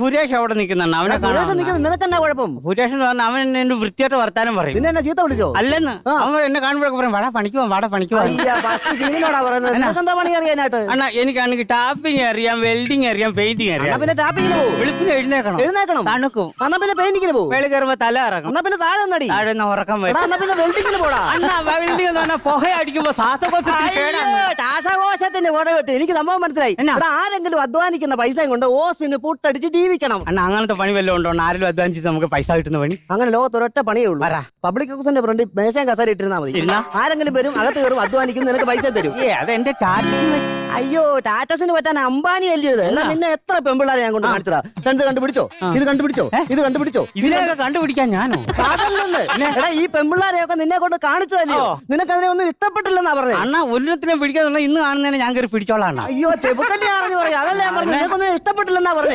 സുരേഷ് അവിടെ നിൽക്കുന്നുണ്ട് അവനെ സുരേഷ് കാണാൻ നിൽക്കുന്നത് നിനക്ക് എന്നാ കുഴപ്പം. എന്ന് പറഞ്ഞാൽ അവൻ എന്നെ വൃത്തിയായിട്ട് വർത്താനം പറയും. പിന്നെ എന്നെ ചീത്ത വിളിച്ചോ? അല്ലെന്ന്. അവൻ എന്നെ കാണുമ്പോഴൊക്കെ പറയും വാടാ പണിക്ക് പോവാം വാടാ പണിക്ക് പോവാം. അയ്യ ജീവനോടാ പറയുന്നത്. നിനക്ക് എന്താ പണി അറിയാനായിട്ട്? അണ്ണാ എനിക്കാണെങ്കിൽ ടാപ്പിംഗ് അറിയാം വെൽഡിങ് അറിയാം പെയിന്റിങ് എന്നാ അറിയാം. പിന്നെ ടാപ്പിങ്ങിന് പോകും വെളുപ്പിന് എഴുന്നേക്കണം എഴുന്നേക്കണം തണുക്കും. എന്നാ പിന്നെ പെയിന്റിങ്ങിന് പോകും വെളി കയറുമ്പോ തല ഇറങ്ങും. എന്നാ പിന്നെ താഴെ ഒന്നടി താഴെ നിന്ന് ഉറക്കം എടാ വരും. എന്നാ പിന്നെ വെൽഡിങ്ങിന് പോടാ. അണ്ണാ വെൽഡിംഗ് എന്ന് പറഞ്ഞാൽ പുക അടിക്കുമ്പോ ശ്വാസകോശത്തിൽ കേടാണ് ശ്വാസകോശത്തിന്റെ കുട വെട്ട് എനിക്ക് സംഭവം മനസ്സിലായി. എന്നാ? ആരെങ്കിലും അധ്വാനിക്കുന്ന പൈസയും കൊണ്ട് ഓസിന് പൂട്ടടിച്ച് ജീവിക്കണം. അണ്ണാ അങ്ങനത്തെ പണി വല്ലതും ഉണ്ടോ? ആരെങ്കിലും അധ്വാനിച്ചിട്ട് നമുക്ക് പൈസ കിട്ടുന്ന പണി? അങ്ങനെ ലോകത്തൊരൊറ്റ പണിയേ ഉള്ളൂ. പബ്ലിക് ഹൗസിന്റെ ഫ്രണ്ട് മേശയും കസേര ഇട്ടിരുന്നാൽ മതി. ആരെങ്കിലും വരും അകത്ത് കയറും അധ്വാനിക്കും നിനക്ക് പൈസ തരും. അതെന്റെ ടാക്സ് അയ്യോ ടാറ്റസിന് പറ്റാൻ അംബാനി അല്ലയോ ഇത്? എന്നാ നിന്നെ എത്ര പെമ്പിള്ളാരെ ഞാൻ കൊണ്ട് കാണിച്ചതാ? രണ്ട് കണ്ടുപിടിച്ചോ? ഇത് കണ്ടുപിടിച്ചോ? ഇത് കണ്ടുപിടിച്ചോ? ഇതിനെയൊക്കെ കണ്ടുപിടിക്കാൻ ഞാനോ? അതല്ലെന്ന്. എടാ ഈ പെമ്പിള്ളാരെയൊക്കെ നിന്നെ കൊണ്ട് കാണിച്ചതല്ലയോ? ഓ. നിനക്ക് അതിനെ ഒന്നും ഇഷ്ടപ്പെട്ടില്ലെന്നാ പറഞ്ഞത് അണ്ണാ ഒരിടത്തിനെ പിടിക്കാന്നുള്ള ഇന്ന് കാണുന്നതിനെ ഞാൻ കയറി പിടിച്ചോളാം അണ്ണാ. അയ്യോ ചെബുക്കല്ലേ പറഞ്ഞു പറയാ. അതല്ലേ ഞാൻ പറഞ്ഞു. നിനക്കൊന്നും ഇഷ്ടപ്പെട്ടില്ലെന്നാ പറഞ്ഞേ.